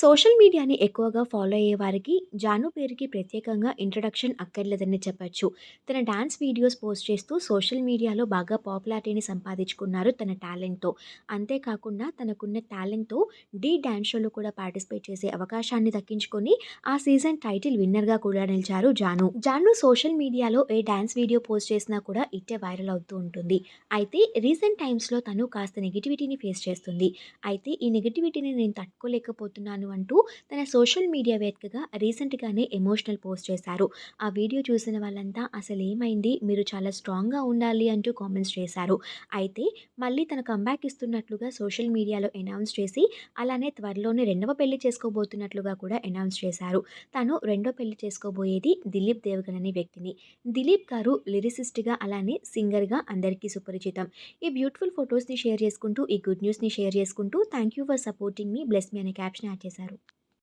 Social మీడియాని ఎక్కువగా follow అయ్యే వారికి జాను పేరుకి ప్రత్యేకంగా ఇంట్రడక్షన్ అక్కర్లేదని చెప్పచ్చు తన డాన్స్ వీడియోస్ పోస్ట్ చేస్తూ సోషల్ మీడియాలో బాగా పాపులారిటీని సంపాదించుకున్నారు తన టాలెంట్‌తో. అంతేకాకుండా తనకున్న టాలెంట్‌తో డీ డాన్స్ షోలో కూడా పార్టిసిపేట్ చేసే అవకాశాన్ని దక్కించుకొని ఆ సీజన్ టైటిల్ విన్నర్‌గా కూడా నిలిచారు జాను. జాను సోషల్ మీడియాలో ఏ డాన్స్ వీడియో పోస్ట్ చేసినా కూడా ఇట్టే వైరల్ అవుతూ ఉంటుంది. అయితే రీసెంట్ టైమ్స్‌లో తను కాస్త నెగిటివిటీని ఫేస్ చేస్తుంది. అయితే ఈ నెగిటివిటీని నేను తట్టుకోలేకపోతున్నాను అంటూ తన సోషల్ మీడియా వేదికగా రీసెంట్‌గానే ఎమోషనల్ పోస్ట్ చేశారు. ఆ వీడియో చూసిన వాళ్ళంతా అసలు ఏమైంది మీరు చాలా స్ట్రాంగ్‌గా ఉండాలి అంటూ కామెంట్స్ చేశారు. అయితే మళ్ళీ తన కంబ్యాక్ ఇస్తున్నట్లుగా సోషల్ మీడియాలో అనౌన్స్ చేసి అలానే త్వరలోనే రెండవ పెళ్ళి చేసుకోబోతున్నట్లుగా కూడా అనౌన్స్ చేశారు. తను రెండో పెళ్ళి చేసుకోబోయేది దిలీప్ దేవగన్ అనే వ్యక్తిని. దిలీప్ గారు లిరిసిస్ట్‌గా అలానే సింగర్‌గా అందరికీ సుపరిచితం. ఈ బ్యూటిఫుల్ ఫొటోస్ని షేర్ చేసుకుంటూ ఈ గుడ్ న్యూస్‌ని షేర్ చేసుకుంటూ thank you for supporting me bless me అనే క్యాప్షన్ యాడ్ చేశారు చేశారు.